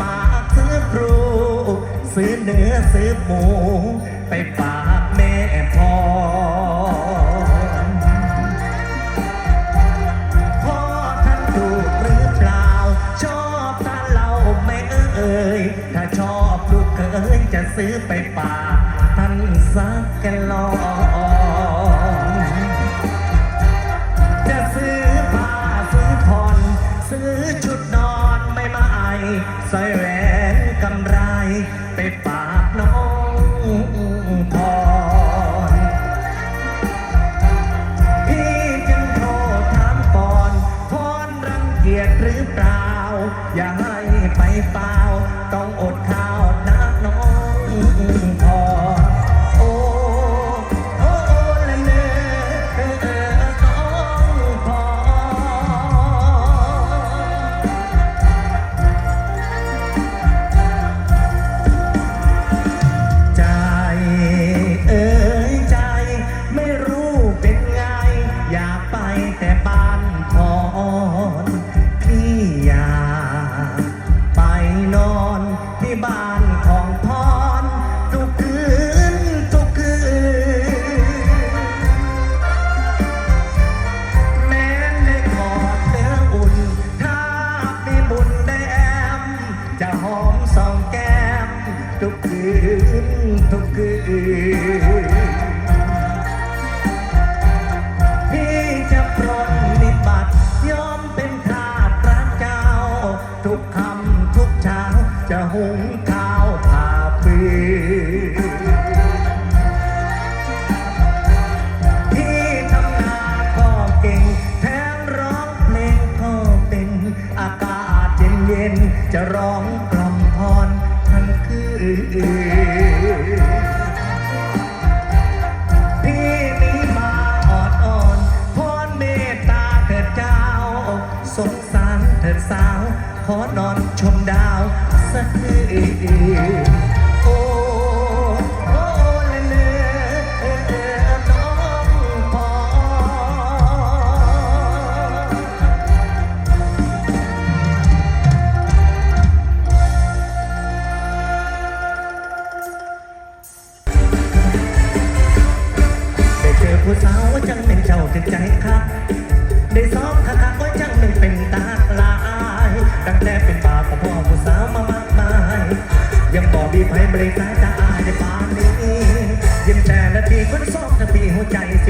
หมาซื้อครู ซื้อเนื้อซื้อหมู ไปฝากแม่พ่อพ่อท่นถูกหรือเปล่า ชอบตาเราไม่เอ่ยถ้าชอบลูกเขยจะซื้อไปฝาก เปล่า ต้องอดข้าว ทุกคืนทุกคืนพี่จะปรนนิบัติยอมเป็นทาสรักเจ้า ทุกคำทุกเช้าจะหุงข้าวผ่าปืนพี่ทำนาก็เก่ง แถมร้องเพลงก็เป็น อากาศเย็นเย็นๆจะร้อง นอนชมดาวสักคืนโอ้โอ้ละเนอน้องพรได้เจอผู้สาวจังเป็นเจ้าถึงใจครับ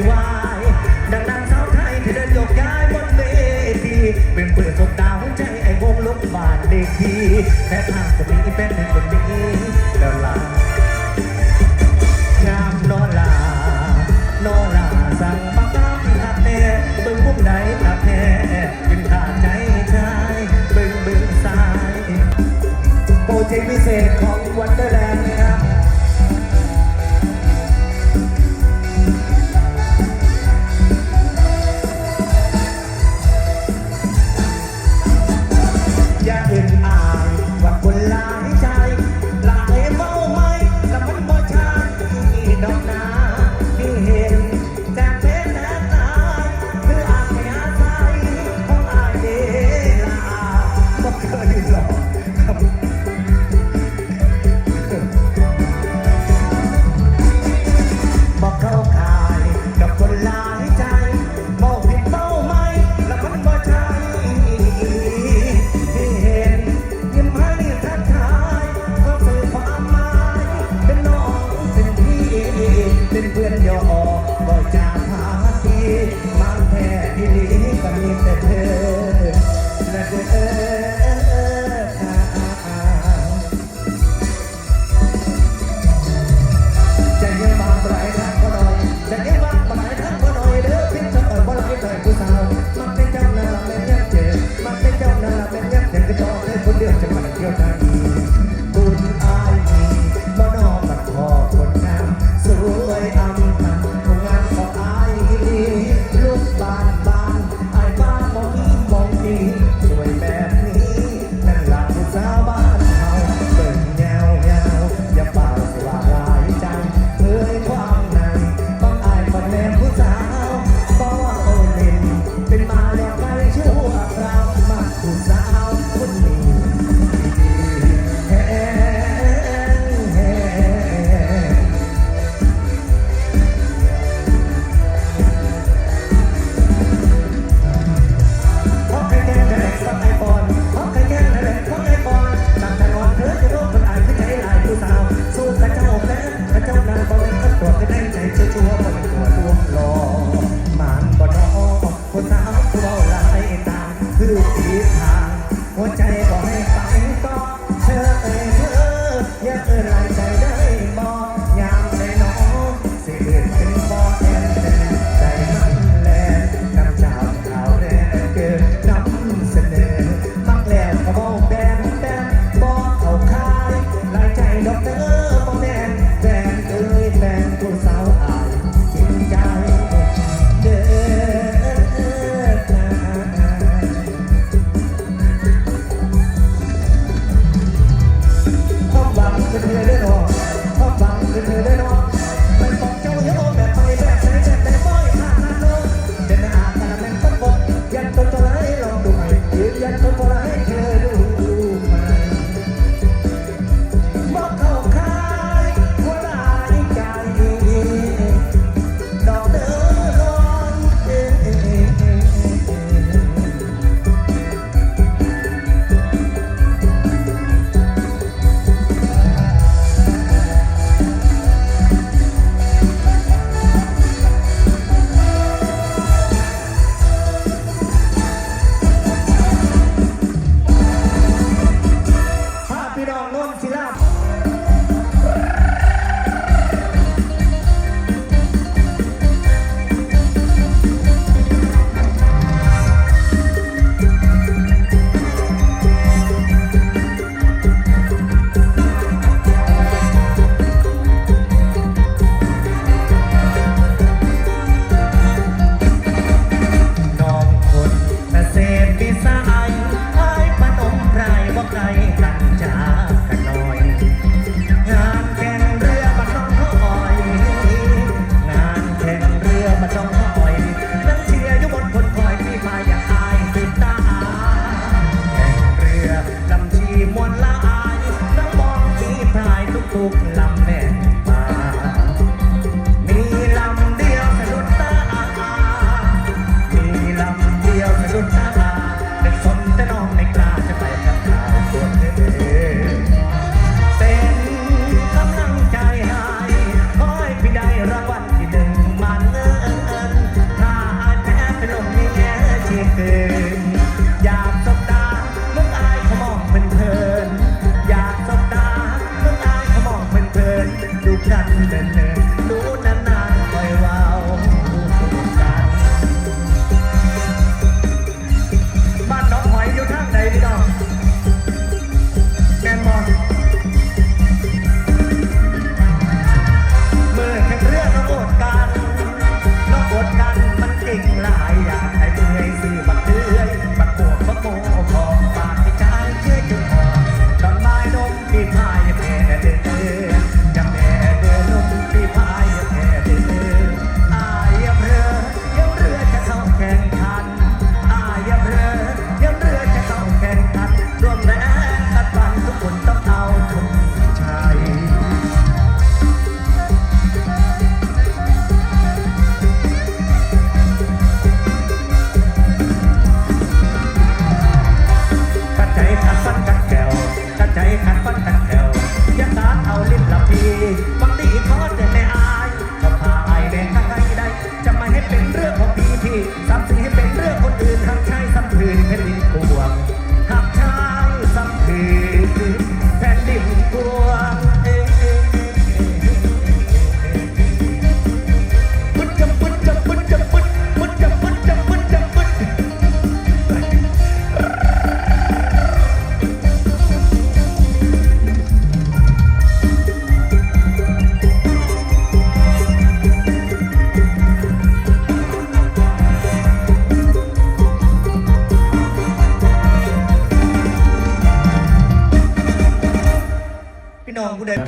สิวายดังนางสาวไทยที่เดินยกย้ายบนเวทีเป็นเปิดสบตาวหัวใจไอ้วงลุกบานเด็กทีแต่ทางจะมีเป็นหนึ่งคนนี้แล้วล่ะงามโนลาโนลาสั่งบังคับทักแน่บึงมุมใดทักแท้ยินขาดใจชายบึงบึงสายโปรเจกต์พิเศษของวันเดอร์แลนด์นะครับ บ่เคยหลอกครับบอกเข้าข่ายกับคนหลายใจบอกผิดเป้าไม่แล้วมันบ่ใช่ที่เห็นยิ้มให้ทักทายก็สื่อความหมายเป็นน้องเป็นพี่เป็นเพื่อนยอบอกจากหาทีมางแท้ที่นี้ก็มีแต่เธอ อดให้คนเดียวจะมาเที่ย yeah.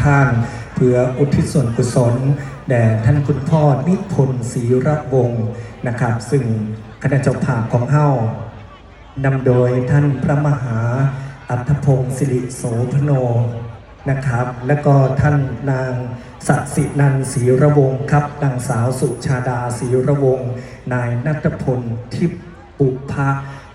ทาน เพื่ออุทิศส่วนกุศล แด่ท่านคุณพ่อนิพนธ์ศรีระวงศ์นะครับ ซึ่งคณะเจ้าภาพของเฮานำโดยท่านพระมหาอัธพงศ์สิริโสพโนนะครับ แล้วก็ท่านนางสัสินันศรีระวงศ์ครับนางสาวสุชาดาศรีระวงศ์นายนัทพลทิพย์ปุพะ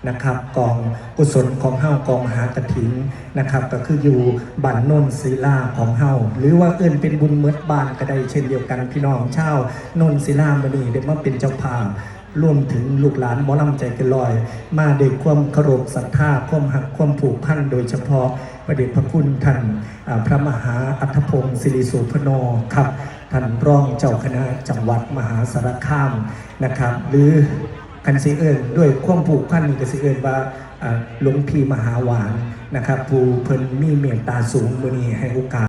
นะครับกองกุศลของเฮากองหากระถินนะครับ ก็คืออยู่บ้านโนนศิลาของเฮาหรือว่าเอื่นเป็นบุญเมือดบ้านก็ได้เช่นเดียวกันพี่น้องชาวโนนศิลามณีได้มาเป็นเจ้าภาพรวมถึงลูกหลานหมอลำใจเกันลอย มาด้วยความเคารพศรัทธาความหักความผูกพันโดยเฉพาะพระเดชพระคุณท่านพระมหาอัธพงศ์ศิริสุพโนครับท่านรองเจ้าคณะจังหวัดมหาสารคามนะครับ หรือ กันสิเอิญด้วยความผูกพันนี่ก็สิเอิญว่าอ่าหลวงพี่มหาหวานนะครับผู้เพิ่นมีเมตตาสูงมือนี้ให้โอกาส